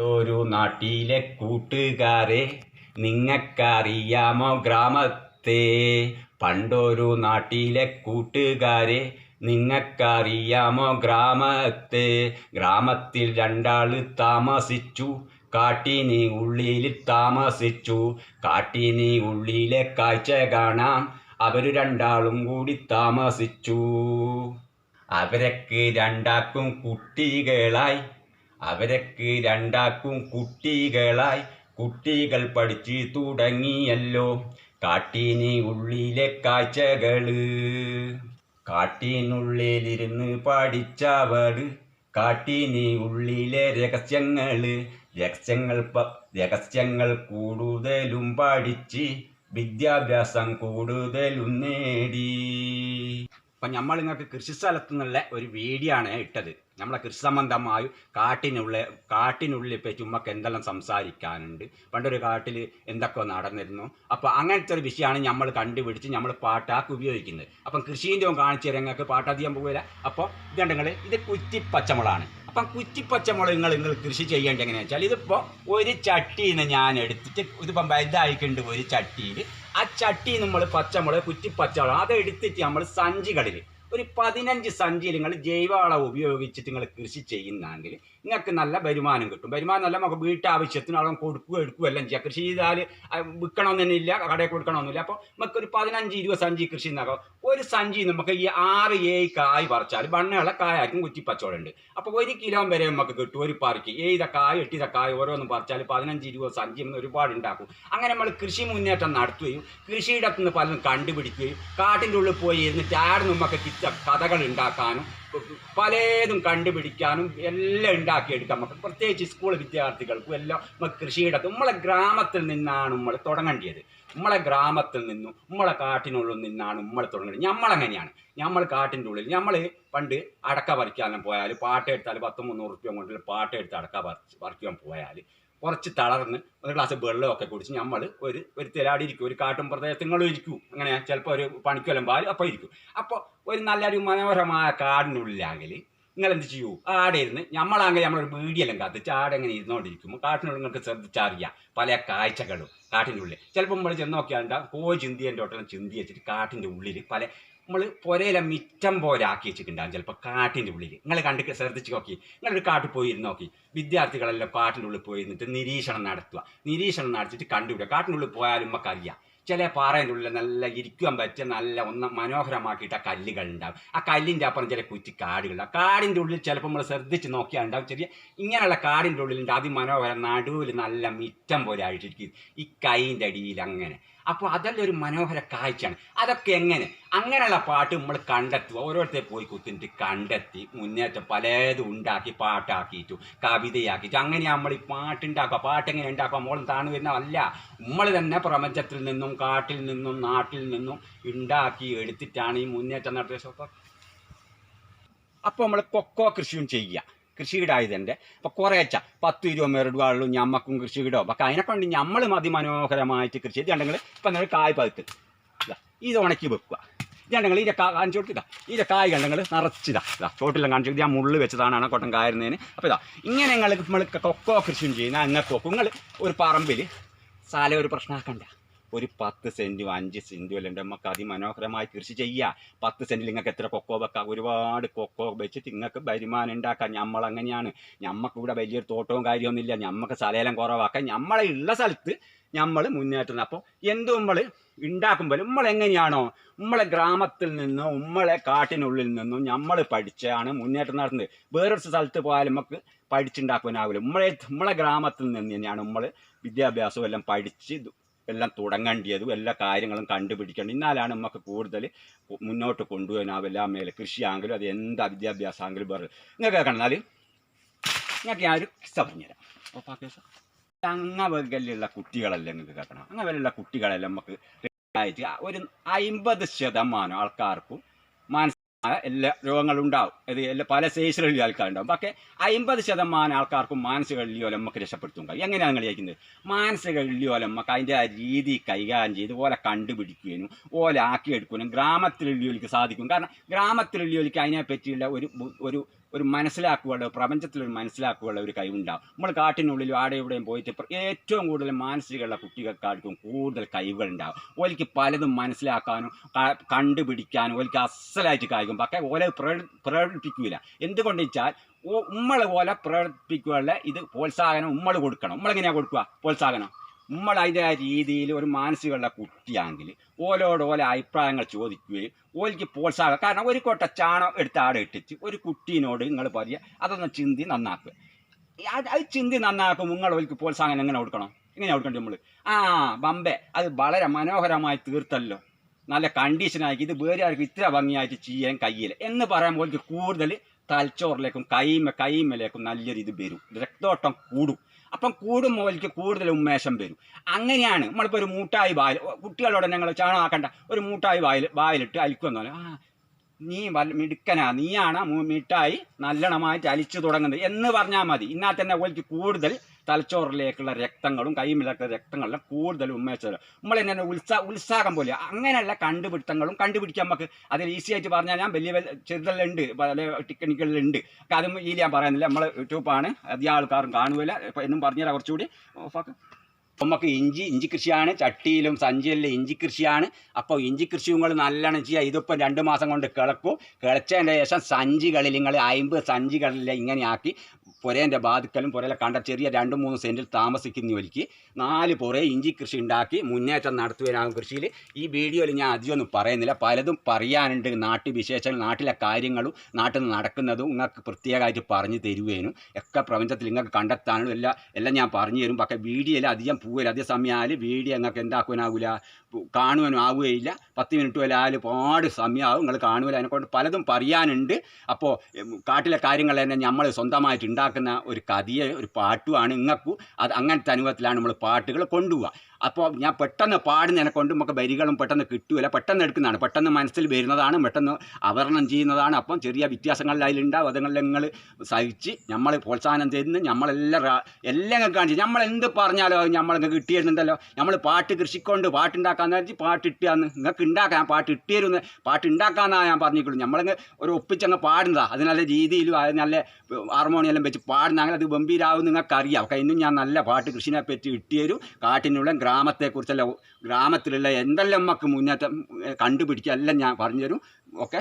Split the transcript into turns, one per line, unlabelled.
ഒരു നാട്ടിലെ കൂട്ടുകാരെ നിങ്ങൾക്കറിയാമോ ഗ്രാമത്തെ? പണ്ടൊരു നാട്ടിലെ കൂട്ടുകാരെ നിങ്ങൾക്കറിയാമോ ഗ്രാമത്തെ? ഗ്രാമത്തിൽ രണ്ടാൾ താമസിച്ചു കാട്ടിനി ഉള്ളിൽ താമസിച്ചു. കാട്ടിനി ഉള്ളിലെ കാഴ്ച കാണാം അവർ രണ്ടാളും കൂടി താമസിച്ചു. അവരക്ക് രണ്ടാക്കും കുട്ടികളായി. അവരക്ക് രണ്ടാക്കും കുട്ടികളായി കുട്ടികൾ പഠിച്ചു തുടങ്ങിയല്ലോ. കാട്ടിനി ഉള്ളിലെ കാഴ്ചകൾ. കാട്ടിനുള്ളിലിരുന്ന് പഠിച്ചവൾ. കാട്ടിനി ഉള്ളിലെ രഹസ്യങ്ങൾ. രഹസ്യങ്ങൾ രഹസ്യങ്ങൾ കൂടുതലും പഠിച്ച് വിദ്യാഭ്യാസം കൂടുതലും നേടി. അപ്പം നമ്മൾ നിങ്ങൾക്ക് കൃഷിസ്ഥലത്ത് നിന്നുള്ള ഒരു വീഡിയോ ആണ് ഇട്ടത്. നമ്മളെ കൃഷിസംബന്ധമായും കാട്ടിനുള്ളിൽ കാട്ടിനുള്ളിൽ ഇപ്പോൾ ചുമ്മക്ക് എന്തെല്ലാം സംസാരിക്കാനുണ്ട്. പണ്ടൊരു കാട്ടിൽ എന്തൊക്കെ നടന്നിരുന്നു. അപ്പോൾ അങ്ങനത്തെ ഒരു വിഷയമാണ് നമ്മൾ കണ്ടുപിടിച്ച് നമ്മൾ പാട്ടാക്ക് ഉപയോഗിക്കുന്നത്. അപ്പം കൃഷീന്റെ കാണിച്ചു തരാൻ നിങ്ങൾക്ക് പാട്ടധികം പോകില്ല അപ്പോൾ ഇതുണ്ടെങ്കിൽ ഇത് കുറ്റിപ്പച്ചമുളാണ്. അപ്പം കുറ്റിപ്പച്ചമുളക് നിങ്ങൾ നിങ്ങൾ കൃഷി ചെയ്യേണ്ടത് എങ്ങനെയാണെന്ന് വെച്ചാൽ ഇതിപ്പോൾ ഒരു ചട്ടിയിൽ നിന്ന് ഞാൻ എടുത്തിട്ട് ഇതിപ്പം വലുതായിട്ടുണ്ട് ഒരു ചട്ടിയിൽ. ആ ചട്ടി നമ്മൾ പച്ചമുളക് കുറ്റിപ്പച്ചമുളക് അത് എടുത്തിട്ട് നമ്മൾ സഞ്ചികളിൽ ഒരു പതിനഞ്ച് സഞ്ചി നിങ്ങൾ ജൈവവളം ഉപയോഗിച്ചിട്ട് നിങ്ങൾ കൃഷി ചെയ്യുന്നെങ്കിൽ നിങ്ങൾക്ക് നല്ല വരുമാനം കിട്ടും. വരുമാനം നല്ല നമുക്ക് വീട്ടാവശ്യത്തിന് അവിടെ കൊടുക്കുക എടുക്കുക എല്ലാം ചെയ്യാം. കൃഷി ചെയ്താൽ വിൽക്കണമെന്നില്ല കടയിൽ കൊടുക്കണമെന്നില്ല. അപ്പോൾ നമുക്ക് ഒരു പതിനഞ്ച് ഇരുപത് സഞ്ചി കൃഷി ഉണ്ടാക്കാം ഒരു സഞ്ചി നമുക്ക് ഈ ആറ് ഏഴ് കായ് പറിച്ചാൽ വണ്ണയുള്ള കായായിരിക്കും കുറ്റിപ്പച്ചോളുണ്ട് അപ്പോൾ ഒരു കിലോ വരെ നമുക്ക് കിട്ടും ഒരു പറിക്ക്. ഏത കായ് എട്ടിത കായ് ഓരോന്നും പറിച്ചാൽ പതിനഞ്ച് ഇരുപത് സഞ്ചി എന്ന് ഒരുപാട് ഉണ്ടാക്കും. അങ്ങനെ നമ്മൾ കൃഷി മുന്നേറ്റം നടത്തുകയും കൃഷിയിടത്തുനിന്ന് പലതും കണ്ടുപിടിക്കുകയും കാട്ടിന്റെ ഉള്ളിൽ പോയി ഇരുന്നിട്ട് ആടെ നമുക്ക് കിച്ച കഥകൾ ഉണ്ടാക്കാനും പലതും കണ്ടുപിടിക്കാനും എല്ലാം ഉണ്ടാക്കിയെടുക്കാം. നമുക്ക് പ്രത്യേകിച്ച് സ്കൂൾ വിദ്യാർത്ഥികൾക്കും എല്ലാം നമുക്ക് കൃഷിയുടെ നമ്മളെ ഗ്രാമത്തിൽ നിന്നാണ് നമ്മൾ തുടങ്ങേണ്ടത് നമ്മളെ ഗ്രാമത്തിൽ നിന്നും നമ്മളെ കാട്ടിനുള്ളിൽ നിന്നാണ് നമ്മൾ തുടങ്ങേണ്ടത്. നമ്മളെങ്ങനെയാണ് നമ്മൾ കാട്ടിന്റെ ഉള്ളിൽ നമ്മൾ പണ്ട് അടക്ക പറിക്കാനും പോയാൽ പാട്ടെടുത്താൽ പത്ത് മുന്നൂറ് റുപ്യ കൊണ്ടുള്ള പാട്ടെടുത്ത് അടക്ക പറിച്ച് പറിക്കാൻ പോയാൽ കുറച്ച് തളർന്ന് ഒരു ഗ്ലാസ് വെള്ളമൊക്കെ കുടിച്ച് നമ്മൾ ഒരു ഒരു തിരാടി ഇരിക്കും ഒരു കാട്ടും പ്രദേശങ്ങളും ഇരിക്കും. അങ്ങനെ ചിലപ്പോൾ ഒരു പണിക്കൊല്ലം പാൽ അപ്പോൾ ഇരിക്കും. അപ്പോൾ ഒരു നല്ലൊരു മനോഹരമായ കാടിനുള്ളിലാണെങ്കിൽ നിങ്ങൾ എന്ത് ചെയ്യൂ? ആടെ ഇരുന്ന് നമ്മളാണെങ്കിൽ നമ്മളൊരു വീടിയെല്ലാം കത്തിച്ച് ആടെ ഇങ്ങനെ ഇരുന്നുകൊണ്ടിരിക്കുമ്പോൾ കാട്ടിനുള്ളിൽ നിങ്ങൾക്ക് ശ്രദ്ധിച്ചറിയാം പല കാഴ്ചകളും കാട്ടിന്റെ ഉള്ളിൽ ചിലപ്പോൾ നമ്മൾ ചെന്ന് നോക്കിയാണ്ട കോ ചിന്തിയന്റെ ഒട്ടെല്ലാം ചിന്തി വെച്ചിട്ട് കാട്ടിന്റെ ഉള്ളിൽ പല നമ്മൾ പുരയിലെ മിറ്റം പോലെ ആക്കി വെച്ചിട്ടുണ്ടാകും ചിലപ്പോൾ കാട്ടിന്റെ ഉള്ളിൽ നിങ്ങൾ കണ്ട് ശ്രദ്ധിച്ച് നോക്കി. നിങ്ങളൊരു കാട്ടിൽ പോയി ഇരുന്ന് നോക്കി. വിദ്യാർത്ഥികളെല്ലാം കാട്ടിന്റെ ഉള്ളിൽ പോയി ഇരുന്നിട്ട് നിരീക്ഷണം നടത്തുക. നിരീക്ഷണം നടത്തിയിട്ട് കണ്ടുപിടുക കാട്ടിന്റെ ഉള്ളിൽ പോയാലും നമുക്കറിയാം. ചില പാറേന്റെ ഉള്ളിൽ നല്ല ഇരിക്കുവാൻ പറ്റിയ നല്ല ഒന്ന് മനോഹരമാക്കിയിട്ട് ആ കല്ലുകൾ ഉണ്ടാവും. ആ കല്ലിന്റെ അപ്പുറം ചില കുറ്റി കാടുകൾ ആ കാടിന്റെ ഉള്ളിൽ ചിലപ്പോൾ നമ്മൾ ശ്രദ്ധിച്ച് നോക്കിയാൽ ഉണ്ടാവും. ചെറിയ ഇങ്ങനെയുള്ള കാടിന്റെ ഉള്ളിലുണ്ട് അതിമനോഹരം നടുവിൽ നല്ല മിറ്റം പോലെ ആയിട്ടിരിക്കും. ഈ കൈന്റെ അടിയിൽ അങ്ങനെ. അപ്പോൾ അതെല്ലാം ഒരു മനോഹര കാഴ്ചയാണ്. അതൊക്കെ എങ്ങനെ? അങ്ങനെയുള്ള പാട്ട് നമ്മൾ കണ്ടെത്തുക. ഓരോരുത്തരെ പോയി കുത്തിട്ട് കണ്ടെത്തി മുന്നേറ്റം പലതും ഉണ്ടാക്കി പാട്ടാക്കിയിട്ടു കവിതയാക്കിയിട്ടു. അങ്ങനെ നമ്മൾ ഈ പാട്ടുണ്ടാക്കുക. പാട്ട് എങ്ങനെ ഉണ്ടാക്കുക? മോളും താണു വരുന്ന അല്ല. നമ്മൾ തന്നെ പ്രപഞ്ചത്തിൽ നിന്നും കാട്ടിൽ നിന്നും നാട്ടിൽ നിന്നും ഉണ്ടാക്കി എടുത്തിട്ടാണ് ഈ മുന്നേറ്റം നടത്തിയ അപ്പോൾ നമ്മൾ കൊക്കോ കൃഷിയും ചെയ്യുക. കൃഷിയിടായതിന്റെ അപ്പോൾ കുറേച്ച പത്ത് ഇരുപത് മേറിടുകളും ഞമ്മക്കും കൃഷിയിടോ അപ്പം അതിനെക്കൊണ്ട് നമ്മൾ അതിമനോഹരമായിട്ട് കൃഷി ചെയ്തിട്ടുണ്ടെങ്കിൽ ഇപ്പം നിങ്ങൾ കായ് പകുത്ത്. ഇതാ ഉണക്കി വെക്കുക. ഇതുണ്ടെങ്കിൽ ഇതിന്റെ കാ കാണിച്ചു കൊടുത്തില്ല ഇതിന്റെ കായ് കണ്ടെങ്കിൽ നിറച്ചിതാ. ഇതാ ചോട്ടിലും കാണിച്ചു ഞാൻ മുള്ളു വെച്ചതാണ് കൊട്ടം കായിരുന്നതിന്. അപ്പോൾ ഇതാ ഇങ്ങനെ നിങ്ങൾ നമ്മൾ കൊക്കോ കൃഷിയും ചെയ്യുന്ന അങ്ങനെ നിങ്ങൾ ഒരു പറമ്പിൽ സാല ഒരു പ്രശ്നമാക്കണ്ട ഒരു പത്ത് സെന്റും അഞ്ച് സെന്റും അല്ലെങ്കിൽ നമുക്ക് അതിമനോഹരമായി കൃഷി ചെയ്യുക പത്ത് സെന്റിൽ നിങ്ങൾക്ക് എത്ര കൊക്കോ വെക്കാം? ഒരുപാട് കൊക്കോ വെച്ചിട്ട് നിങ്ങൾക്ക് വരുമാനം ഉണ്ടാക്കാം. നമ്മളങ്ങനെയാണ് ഞമ്മക്ക് ഇവിടെ വലിയൊരു തോട്ടവും കാര്യമൊന്നുമില്ല. ഞമ്മക്ക് സ്ഥലം കുറവാക്കാം നമ്മളെ ഉള്ള സ്ഥലത്ത് നമ്മൾ മുന്നേറ്റം അപ്പോൾ എന്ത് നമ്മൾ ഉണ്ടാക്കുമ്പോൾ നമ്മൾ എങ്ങനെയാണോ? നമ്മളെ ഗ്രാമത്തിൽ നിന്നും നമ്മളെ കാട്ടിനുള്ളിൽ നിന്നും നമ്മൾ പഠിച്ചാണ് മുന്നേറ്റം നടത്തുന്നത്. വേറൊരു സ്ഥലത്ത് പോയാലും നമുക്ക് പഠിച്ചുണ്ടാക്കാനാവില്ല നമ്മളെ നമ്മളെ ഗ്രാമത്തിൽ നിന്ന് തന്നെയാണ് നമ്മൾ വിദ്യാഭ്യാസം എല്ലാം പഠിച്ച് എല്ലാം തുടങ്ങേണ്ടിയതും എല്ലാ കാര്യങ്ങളും കണ്ടുപിടിക്കേണ്ടത് എന്നാലാണ് നമുക്ക് കൂടുതൽ മുന്നോട്ട് കൊണ്ടുപോകാനാവും എല്ലാം മേലെ കൃഷിയാണെങ്കിലും അത് എന്ത് വിദ്യാഭ്യാസമാണെങ്കിലും വേറെ. നിങ്ങൾക്ക് കണ്ടാൽ നിങ്ങൾക്ക് ഞാൻ ഒരു കിസ്സ പറഞ്ഞുതരാം. ഓപ്പാ കേസ് അങ്ങ വകയിലുള്ള കുട്ടികളെല്ലാം നിങ്ങൾക്ക് കേൾക്കണം. അങ്ങ കുട്ടികളെല്ലാം നമുക്ക് ഒരു അമ്പത് ശതമാനം ആൾക്കാർക്കും മാനസിക എല്ലാ രോഗങ്ങളുണ്ടാവും. ഇത് എല്ലാ പല സൈസിലുള്ള ആൾക്കാരുണ്ടാവും. പക്ഷേ അമ്പത് ശതമാനം ആൾക്കാർക്കും മാനസിക വെള്ളിയോലം നമുക്ക് രക്ഷപ്പെടുത്തും എങ്ങനെയാണ് നിങ്ങൾ ചോദിക്കുന്നത് മാനസിക വെള്ളിയോലം നമുക്ക് അതിന്റെ ആ രീതി കൈകാര്യം ചെയ്ത് ഓലെ കണ്ടുപിടിക്കുകയും ഓലെ ആക്കിയെടുക്കാനും ഗ്രാമത്തിലുള്ളിയോലിക്ക് സാധിക്കും. കാരണം ഗ്രാമത്തിലുള്ളിയോലിക്ക് അതിനെ പറ്റിയുള്ള ഒരു ഒരു ഒരു മനസ്സിലാക്കുകയുള്ള പ്രപഞ്ചത്തിൽ ഒരു മനസ്സിലാക്കുകയുള്ള ഒരു കഴിവുണ്ടാവും. നമ്മൾ കാട്ടിനുള്ളിൽ ആടെ ഇവിടെയും പോയിട്ട് ഏറ്റവും കൂടുതൽ മാനസികമുള്ള കുട്ടികൾക്കാർക്കും കൂടുതൽ കഴിവുകൾ ഉണ്ടാവും ഓലിക്ക് പലതും മനസ്സിലാക്കാനും കണ്ടുപിടിക്കാനും ഓലിക്ക് അസലായിട്ട് കായിക്കും. പക്ഷേ ഓലെ പ്രകടിപ്പിക്കില്ല പ്രകടിപ്പിക്കൂല. എന്തുകൊണ്ട് വെച്ചാൽ ഓ ഉമ്മൾ പോലെ പ്രകടിപ്പിക്കാനുള്ള ഇത് പ്രോത്സാഹനം ഉമ്മൾ കൊടുക്കണം. ഉമ്മളെങ്ങനെയാണ് കൊടുക്കുക? പ്രോത്സാഹനം. ഉമ്മൾ അതിന്റെ രീതിയിൽ ഒരു മാനസികമുള്ള കുട്ടിയാണെങ്കിൽ ഓലോട് ഓലെ അഭിപ്രായങ്ങൾ ചോദിക്കുകയും ഓലിക്ക് പ്രോത്സാഹനം കാരണം ഒരു കൊട്ട ചാണം എടുത്ത് ആടെ ഇട്ടിച്ച് ഒരു കുട്ടീനോട് നിങ്ങൾ പറയുക അതൊന്ന് ചിന്തി നന്നാക്കുക അത് ചിന്തി നന്നാക്കും നിങ്ങൾ ഓലിക്ക് പ്രോത്സാഹനം എങ്ങനെ കൊടുക്കണം? എങ്ങനെ കൊടുക്കണ്ടേ നമ്മൾ ആ ബമ്പെ അത് വളരെ മനോഹരമായി തീർത്തല്ലോ. നല്ല കണ്ടീഷനാക്കി ഇത് വേറെ ആർക്കും ഇത്ര ഭംഗിയായിട്ട് ചെയ്യാൻ കഴിയില്ല. എന്ന് പറയാൻ പോലെ കൂടുതൽ തലച്ചോറിലേക്കും കൈമ കൈമലേക്കും നല്ലൊരു ഇത് വരും. രക്തോട്ടം കൂടും. അപ്പം കൂടും ഓലിക്ക് കൂടുതൽ ഉന്മേഷം വരും. അങ്ങനെയാണ് നമ്മളിപ്പോൾ ഒരു മൂട്ടായി വായിൽ കുട്ടികളോട് ഞങ്ങൾ ചാണാക്കണ്ട ഒരു മൂട്ടായി വായിൽ വായിലിട്ട് അലിക്കുമെന്ന് ആ നീ വല്ല മിടുക്കനാ. നീയാണ് മിഠായി നല്ലണമായിട്ട് അലിച്ചു തുടങ്ങുന്നത്. എന്ന് പറഞ്ഞാൽ മതി. എന്നാൽ തന്നെ ഓലിക്ക് കൂടുതൽ തലച്ചോറിലേക്കുള്ള രക്തങ്ങളും കൈമിലൊക്കെ രക്തങ്ങളെല്ലാം കൂടുതൽ ഉന്മേഷം നമ്മൾ എന്നെ ഉത്സാ ഉത്സാഹം പോലെ അങ്ങനെയുള്ള കണ്ടുപിടുത്തങ്ങളും കണ്ടുപിടിക്കാൻ നമുക്ക് അതിൽ ഈസി ആയിട്ട് പറഞ്ഞാൽ ഞാൻ വലിയ വലിയ ചെറുതെല്ലാം പല ടെക്നിക്കുകളിലുണ്ട് അതും ഈ ഞാൻ പറയുന്നില്ല നമ്മൾ യൂട്യൂബാണ് അധികം ആൾക്കാരും കാണുകയില്ല എന്നും പറഞ്ഞുതരാം കുറച്ചുകൂടി. ഓഫാക്ക് നമുക്ക് ഇഞ്ചി ഇഞ്ചി കൃഷിയാണ് ചട്ടിയിലും സഞ്ചിയിലും ഇഞ്ചി കൃഷിയാണ്. അപ്പോൾ ഇഞ്ചി കൃഷിയും നിങ്ങൾ നല്ലോണം ചെയ്യുക ഇതിപ്പോൾ രണ്ട് മാസം കൊണ്ട് കിളക്കും. കിളച്ചതിന്റെ ശേഷം സഞ്ചികളിൽ നിങ്ങൾ അമ്പത് സഞ്ചികളിൽ ഇങ്ങനെയാക്കി പുരേന്റെ ബാധിക്കലും പുരയിലെ കണ്ട ചെറിയ രണ്ട് മൂന്ന് സെന്റിൽ താമസിക്കുന്ന ഒലിക്ക് നാല് പുറേ ഇഞ്ചി കൃഷി ഉണ്ടാക്കി മുന്നേറ്റം നടത്തുവാനാകും കൃഷിയിൽ ഈ വീഡിയോയിൽ ഞാൻ അധികമൊന്നും പറയുന്നില്ല. പലതും പറയാനുണ്ട്. നാട്ടു വിശേഷങ്ങൾ നാട്ടിലെ കാര്യങ്ങളും നാട്ടിൽ നടക്കുന്നതും നിങ്ങൾക്ക് പ്രത്യേകമായിട്ട് പറഞ്ഞു തരുവേനും. ഒക്കെ പ്രപഞ്ചത്തിൽ നിങ്ങൾക്ക് കണ്ടെത്താനും എല്ലാം എല്ലാം ഞാൻ പറഞ്ഞു തരും. പക്ഷേ വീഡിയോയിൽ അധികം പോവില്ല അതേ സമയമായാൽ വീഡിയോ നിങ്ങൾക്ക് എന്താക്കുവാനാവില്ല കാണുവാനും ആവുകയില്ല. പത്ത് മിനിറ്റ് വരെ ആയാലും പാട് സമയമാവും നിങ്ങൾ കാണുമല്ലോ അതിനെക്കൊണ്ട് പലതും പറയാനുണ്ട്. അപ്പോൾ കാട്ടിലെ കാര്യങ്ങൾ തന്നെ നമ്മൾ സ്വന്തമായിട്ട് ഉണ്ടാക്കുന്ന ഒരു കഥയെ ഒരു പാട്ടുമാണ് ഇങ്ങൾക്കും അത് അങ്ങനത്തെ അനുഭവത്തിലാണ് നമ്മൾ പാട്ടുകൾ കൊണ്ടുപോവുക അപ്പോൾ ഞാൻ പെട്ടെന്ന് പാടുന്നതിനെ കൊണ്ട് നമുക്ക് വരികളും പെട്ടെന്ന് കിട്ടൂല. പെട്ടെന്ന് എടുക്കുന്നതാണ്. പെട്ടെന്ന് മനസ്സിൽ വരുന്നതാണ്. പെട്ടെന്ന് അവതരണം ചെയ്യുന്നതാണ്. അപ്പം ചെറിയ വ്യത്യാസങ്ങളിൽ അതിലുണ്ടാവും. അതുങ്ങളിൽ നിങ്ങൾ സഹിച്ച് നമ്മൾ പ്രോത്സാഹനം തരുന്നു. നമ്മളെല്ലാം എല്ലാം കാണിച്ച്. നമ്മൾ എന്ത് പറഞ്ഞാലോ നമ്മൾ നമ്മൾക്ക് കിട്ടിയിരുന്നുണ്ടല്ലോ. നമ്മൾ പാട്ട് കൃഷിക്കൊണ്ട് പാട്ടുണ്ടാക്കാന്ന് പാട്ട് പാട്ടിട്ടാന്ന്. നിങ്ങൾക്ക് ഉണ്ടാക്കാം. പാട്ട് ഇട്ടിരുന്ന്. പാട്ട് ഉണ്ടാക്കാന്നാണ് ഞാൻ പറഞ്ഞിട്ടുള്ളൂ നമ്മളങ്ങ് ഒരു ഒപ്പിച്ചങ്ങ് പാടുന്നതാണ് അത് നല്ല രീതിയിലും അത് നല്ല ഹാർമോണിയെല്ലാം വെച്ച് പാടുന്ന അങ്ങനെ അത് ഗംഭീരാവും നിങ്ങൾക്കറിയാം. ഇന്നും ഞാൻ നല്ല പാട്ട് കൃഷിനെ പറ്റി ഇട്ടിയരും കാട്ടിനുള്ള ഗ്രാമത്തെക്കുറിച്ചല്ല ഗ്രാമത്തിലുള്ള എന്തെല്ലാം നമുക്ക് മുന്നേറ്റം കണ്ടുപിടിക്കുക എല്ലാം ഞാൻ പറഞ്ഞുതരും. ഓക്കെ?